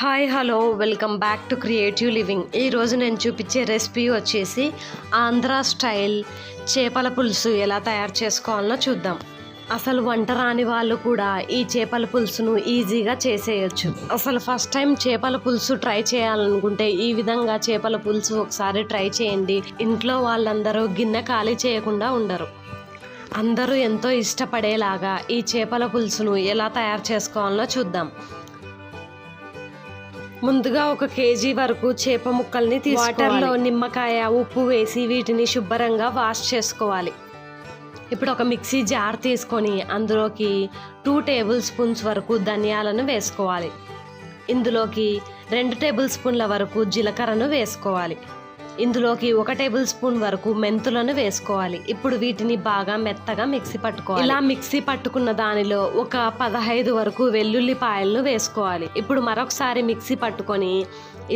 Hi hello welcome back to creative living ఈరోజు నేను చూపించే రెసిపీ వచ్చేసి ఆంధ్ర స్టైల్ చేపల పులుసు ఎలా తయారు చేసుకోవాలో చూద్దాం. అసలు వంట రాని వాళ్ళు కూడా ఈ చేపల పులుసును ఈజీగా చేసేయచ్చు. అసలు ఫస్ట్ టైం చేపల పులుసు ట్రై చేయాలనుకుంటే ఈ విధంగా చేపల పులుసు ఒకసారి ట్రై చేయండి. ఇంట్లో వాళ్ళందరూ గిన్నె ఖాళీ చేయకుండా ఉండరు. అందరూ ఎంతో ఇష్టపడేలాగా ఈ చేపల పులుసును ఎలా తయారు చేసుకోవాలో చూద్దాం. ముందుగా ఒక కేజీ వరకు చేప ముక్కల్ని వాటర్లో నిమ్మకాయ ఉప్పు వేసి వీటిని శుభ్రంగా వాష్ చేసుకోవాలి. ఇప్పుడు ఒక మిక్సీ జార్ తీసుకొని అందులోకి టూ టేబుల్ స్పూన్స్ వరకు ధనియాలను వేసుకోవాలి. ఇందులోకి రెండు టేబుల్ స్పూన్ల వరకు జీలకర్రను వేసుకోవాలి. ఇందులోకి ఒక టేబుల్ స్పూన్ వరకు మెంతులను వేసుకోవాలి. ఇప్పుడు వీటిని బాగా మెత్తగా మిక్సీ పట్టుకోవాలి. ఇలా మిక్సీ పట్టుకున్న దానిలో ఒక పదహైదు వరకు వెల్లుల్లిపాయలను వేసుకోవాలి. ఇప్పుడు మరొకసారి మిక్సీ పట్టుకొని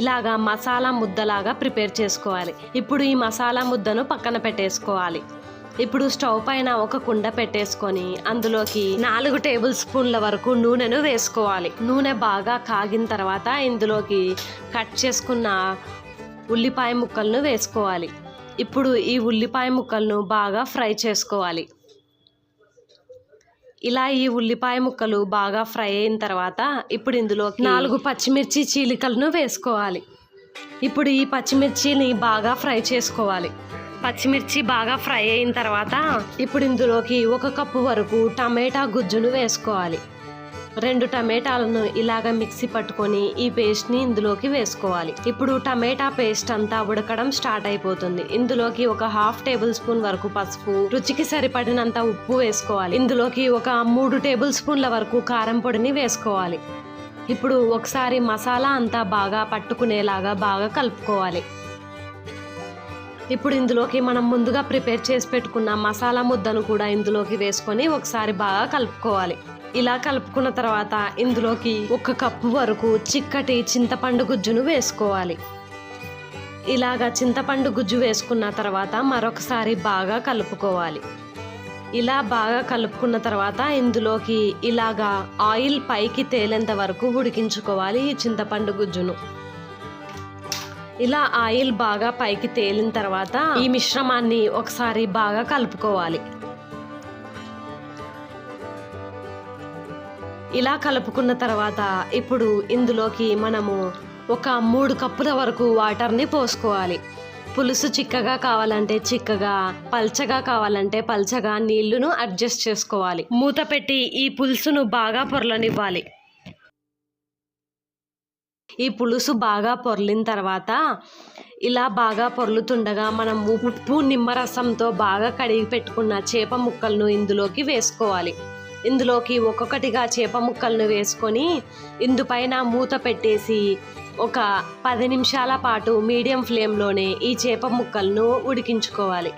ఇలాగా మసాలా ముద్దలాగా ప్రిపేర్ చేసుకోవాలి. ఇప్పుడు ఈ మసాలా ముద్దను పక్కన పెట్టేసుకోవాలి. ఇప్పుడు స్టవ్ పైన ఒక కుండ పెట్టేసుకొని అందులోకి నాలుగు టేబుల్ స్పూన్ల వరకు నూనెను వేసుకోవాలి. నూనె బాగా కాగిన తర్వాత ఇందులోకి కట్ చేసుకున్న ఉల్లిపాయ ముక్కలను వేసుకోవాలి. ఇప్పుడు ఈ ఉల్లిపాయ ముక్కలను బాగా ఫ్రై చేసుకోవాలి. ఇలా ఈ ఉల్లిపాయ ముక్కలు బాగా ఫ్రై అయిన తర్వాత ఇప్పుడు ఇందులోకి నాలుగు పచ్చిమిర్చి చీలికలను వేసుకోవాలి. ఇప్పుడు ఈ పచ్చిమిర్చిని బాగా ఫ్రై చేసుకోవాలి. పచ్చిమిర్చి బాగా ఫ్రై అయిన తర్వాత ఇప్పుడు ఇందులోకి ఒక కప్పు వరకు టమాటా గుజ్జును వేసుకోవాలి. రెండు టమాటాలను ఇలాగ మిక్సీ పట్టుకొని ఈ పేస్ట్ని ఇందులోకి వేసుకోవాలి. ఇప్పుడు టమాటా పేస్ట్ అంతా ఉడకడం స్టార్ట్ అయిపోతుంది. ఇందులోకి ఒక హాఫ్ టేబుల్ స్పూన్ వరకు పసుపు రుచికి సరిపడినంత ఉప్పు వేసుకోవాలి. ఇందులోకి ఒక మూడు టేబుల్ స్పూన్ల వరకు కారం పొడిని వేసుకోవాలి. ఇప్పుడు ఒకసారి మసాలా అంతా బాగా పట్టుకునేలాగా బాగా కలుపుకోవాలి. ఇప్పుడు ఇందులోకి మనం ముందుగా ప్రిపేర్ చేసి పెట్టుకున్న మసాలా ముద్దను కూడా ఇందులోకి వేసుకొని ఒకసారి బాగా కలుపుకోవాలి. ఇలా కలుపుకున్న తర్వాత ఇందులోకి ఒక కప్పు వరకు చిక్కటి చింతపండు గుజ్జును వేసుకోవాలి. ఇలాగా చింతపండు గుజ్జు వేసుకున్న తర్వాత మరొకసారి బాగా కలుపుకోవాలి. ఇలా బాగా కలుపుకున్న తర్వాత ఇందులోకి ఇలాగా ఆయిల్ పైకి తేలేంత వరకు ఉడికించుకోవాలి ఈ చింతపండు గుజ్జును. ఇలా ఆయిల్ బాగా పైకి తేలిన తర్వాత ఈ మిశ్రమాన్ని ఒకసారి బాగా కలుపుకోవాలి. ఇలా కలుపుకున్న తర్వాత ఇప్పుడు ఇందులోకి మనము ఒక మూడు కప్పుల వరకు వాటర్ని పోసుకోవాలి. పులుసు చిక్కగా కావాలంటే చిక్కగా పల్చగా కావాలంటే పల్చగా నీళ్ళును అడ్జస్ట్ చేసుకోవాలి. మూత పెట్టి ఈ పులుసును బాగా పొరలనివ్వాలి. ఈ పులుసు బాగా పొర్లిన తర్వాత ఇలా బాగా పొర్లుతుండగా మనం ఉప్పు నిమ్మరసంతో బాగా కడిగి పెట్టుకున్న చేప ముక్కలను ఇందులోకి వేసుకోవాలి. ఇందులోకి ఒక్కొక్కటిగా చేప ముక్కలను వేసుకొని ఇందుపైన మూత పెట్టేసి ఒక పది నిమిషాల పాటు మీడియం ఫ్లేమ్లోనే ఈ చేప ముక్కలను ఉడికించుకోవాలి.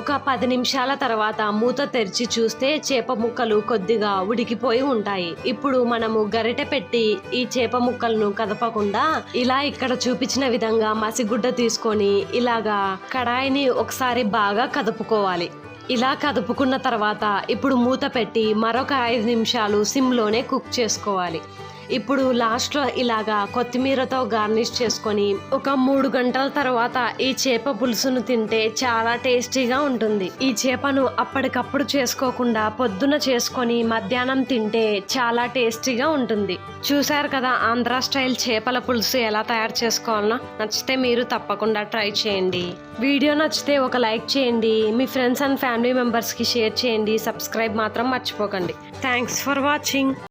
ఒక పది నిమిషాల తర్వాత మూత తెరిచి చూస్తే చేప ముక్కలు కొద్దిగా ఉడికిపోయి ఉంటాయి. ఇప్పుడు మనము గరిటె పెట్టి ఈ చేప ముక్కలను కదపకుండా ఇలా ఇక్కడ చూపించిన విధంగా మసిగుడ్డ తీసుకొని ఇలాగా కడాయిని ఒకసారి బాగా కదుపుకోవాలి. ఇలా కదుపుకున్న తర్వాత ఇప్పుడు మూత పెట్టి మరొక ఐదు నిమిషాలు సిమ్లోనే కుక్ చేసుకోవాలి. ఇప్పుడు లాస్ట్లో ఇలాగా కొత్తిమీరతో గార్నిష్ చేసుకొని ఒక మూడు గంటల తర్వాత ఈ చేప పులుసును తింటే చాలా టేస్టీగా ఉంటుంది. ఈ చేపను అప్పటికప్పుడు చేసుకోకుండా పొద్దున చేసుకొని మధ్యాహ్నం తింటే చాలా టేస్టీగా ఉంటుంది. చూశారు కదా ఆంధ్ర స్టైల్ చేపల పులుసు ఎలా తయారు చేసుకోవాలనో? నచ్చితే మీరు తప్పకుండా ట్రై చేయండి. వీడియో నచ్చితే ఒక లైక్ చేయండి. మీ ఫ్రెండ్స్ అండ్ ఫ్యామిలీ మెంబర్స్కి షేర్ చేయండి. సబ్స్క్రైబ్ మాత్రం మర్చిపోకండి. Thanks for watching.